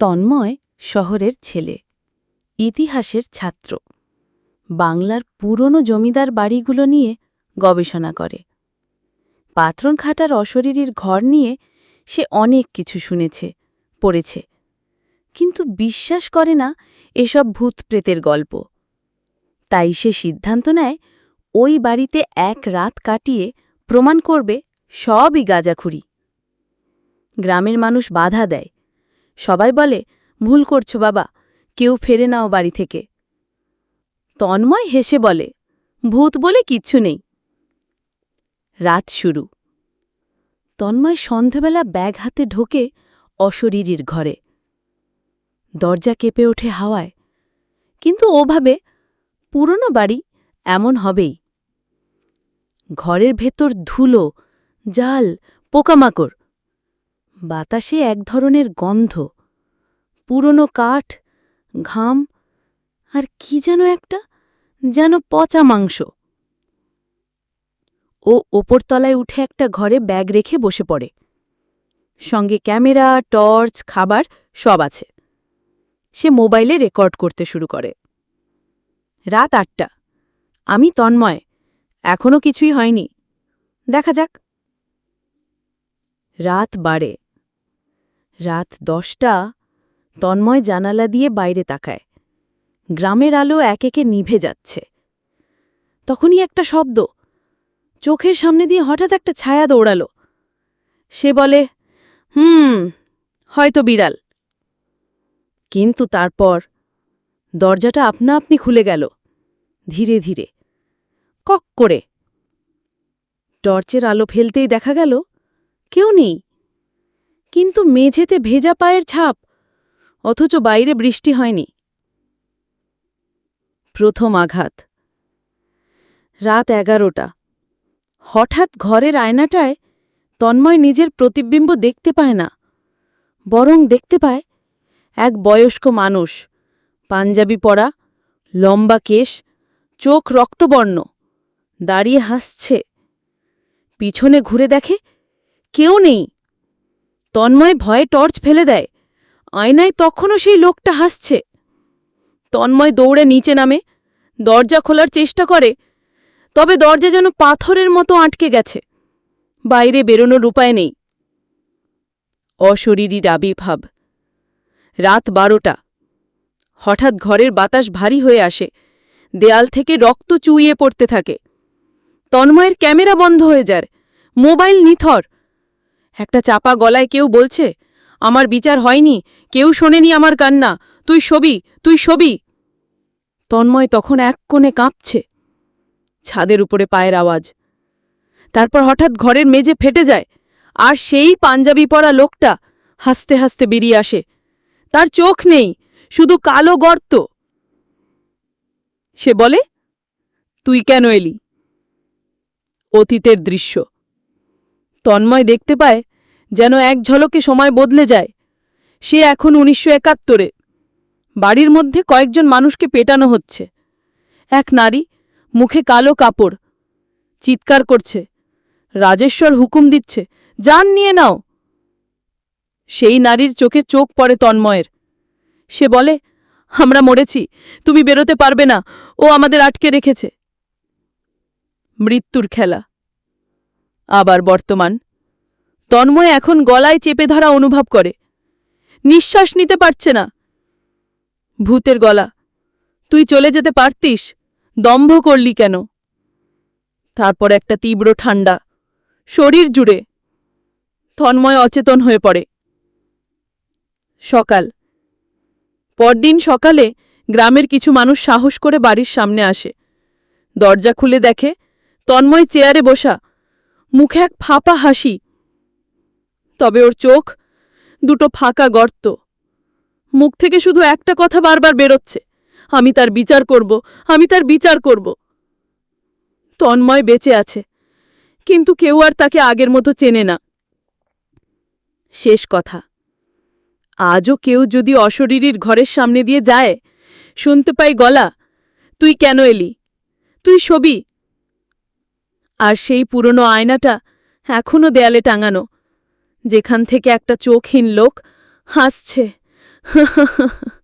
তন্ময় শহরের ছেলে, ইতিহাসের ছাত্র। বাংলার পুরনো জমিদার বাড়িগুলো নিয়ে গবেষণা করে। পাথরন খাটার অশরীরীর ঘর নিয়ে সে অনেক কিছু শুনেছে, পড়েছে। কিন্তু বিশ্বাস করে না এসব ভূত প্রেতের গল্প। তাই সে সিদ্ধান্ত নেয়, ওই বাড়িতে এক রাত কাটিয়ে প্রমাণ করবে সবই গাজাখুরি। গ্রামের মানুষ বাধা দেয় সবাই বলে, ভুল করছ বাবা, কেউ ফেরে নাও বাড়ি থেকে। তন্ময় হেসে বলে, ভূত বলে কিচ্ছু নেই। রাত শুরু। তন্ময় সন্ধেবেলা ব্যাগ হাতে ঢোকে অশরীরীর ঘরে। দরজা কেঁপে ওঠে হাওয়ায়। কিন্তু ওভাবে পুরনো বাড়ি এমন হবেই। ঘরের ভেতর ধুলো, জাল, পোকামাকড় বাতাসে এক ধরনের গন্ধ, পুরনো কাঠ, ঘাম, আর কি যেন একটা, যেন পচা মাংস। ও ওপরতলায় উঠে একটা ঘরে ব্যাগ রেখে বসে পড়ে। সঙ্গে ক্যামেরা, টর্চ, খাবার সব আছে। সে মোবাইলে রেকর্ড করতে শুরু করে। রাত আটটা। আমি তন্ময়। এখনও কিছুই হয়নি। দেখা যাক। রাত বাড়ে। রাত দশটা, তন্ময় জানালা দিয়ে বাইরে তাকায়। গ্রামের আলো এক একে নিভে যাচ্ছে। তখনই একটা শব্দ। চোখের সামনে দিয়ে হঠাৎ একটা ছায়া দৌড়াল। সে বলে, হুম, হয়তো বিড়াল। কিন্তু তারপর দরজাটা আপনা আপনি খুলে গেল। ধীরে ধীরে। কক করে। টর্চের আলো ফেলতেই দেখা গেল, কেউ নেই। কিন্তু মেঝেতে ভেজা পায়ের ছাপ, অথচ বাইরে বৃষ্টি হয়নি। প্রথম আঘাত। রাত এগারোটা। হঠাৎ ঘরের আয়নাটায় তন্ময় নিজের প্রতিবিম্ব দেখতে পায় না, বরং দেখতে পায় এক বয়স্ক মানুষ, পাঞ্জাবি পরা, লম্বা কেশ, চোখ রক্তবর্ণ, দাঁড়িয়ে হাসছে। পিছনে ঘুরে দেখে কেউ নেই। তন্ময় ভয়ে টর্চ ফেলে দেয়। আয়নায় তখনও সেই লোকটা হাসছে। তন্ময় দৌড়ে নিচে নামে, দরজা খোলার চেষ্টা করে, তবে দরজা যেন পাথরের মতো আটকে গেছে। বাইরে বেরোনোর উপায় নেই। অশরীরীর আবির্ভাব রাত বারোটা। হঠাৎ ঘরের বাতাস ভারী হয়ে আসে, দেয়াল থেকে রক্ত চুইয়ে পড়তে থাকে। তন্ময়ের ক্যামেরা বন্ধ হয়ে যায়, মোবাইল নিথর। একটা চাপা গলায় কেউ বলছে, আমার বিচার হয়নি, কেউ শোনেনি আমার কান্না, তুই সবি তুই সবি তন্ময় তখন এক কোণে কাঁপছে। ছাদের উপরে পায়ের আওয়াজ। তারপর হঠাৎ ঘরের মেজে ফেটে যায়, আর সেই পাঞ্জাবি পরা লোকটা হাসতে হাসতে বেরিয়ে আসে। তার চোখ নেই, শুধু কালো গর্ত। সে বলে, তুই কেন এলি? অতীতের দৃশ্য। তন্ময় দেখতে পায় যেন এক ঝলকে সময় বদলে যায়। সে এখন উনিশশো একাত্তরে। বাড়ির মধ্যে কয়েকজন মানুষকে পেটানো হচ্ছে। এক নারী মুখে কালো কাপড়, চিৎকার করছে। রাজেশ্বর হুকুম দিচ্ছে যান নিয়ে নাও। সেই নারীর চোখে চোখ পড়ে তন্ময়ের। সে বলে, আমরা মরেছি, তুমি বেরোতে পারবে না, ও আমাদের আটকে রেখেছে। মৃত্যুর খেলা। আবার বর্তমান। তন্ময় এখন গলায় চেপে ধরা অনুভব করে। নিঃশ্বাস নিতে পারছে না। ভূতের গলা, তুই চলে যেতে পারতিস? দম্ভ করলি কেন? তারপর একটা তীব্র ঠান্ডা শরীর জুড়ে। তন্ময় অচেতন হয়ে পড়ে। সকাল। পরদিন সকালে গ্রামের কিছু মানুষ সাহস করে বাড়ির সামনে আসে। দরজা খুলে দেখে তন্ময় চেয়ারে বসা মুখে এক ফাঁপা হাসি। তবে ওর চোখ দুটো ফাঁকা গর্ত। মুখ থেকে শুধু একটা কথা বারবার বেরোচ্ছে, আমি তার বিচার করব, আমি তার বিচার করব। তন্ময় বেঁচে আছে, কিন্তু কেউ আর তাকে আগের মতো চেনে না। শেষ কথা, আজও কেউ যদি অশরীরীর ঘরের সামনে দিয়ে যায়, শুনতে পাই গলা, তুই কেন এলি? তুই ছবি আর সেই পুরনো আয়নাটা এখনও দেয়ালে টাঙানো। যেখান থেকে একটা চোখহীন লোক হাসছে।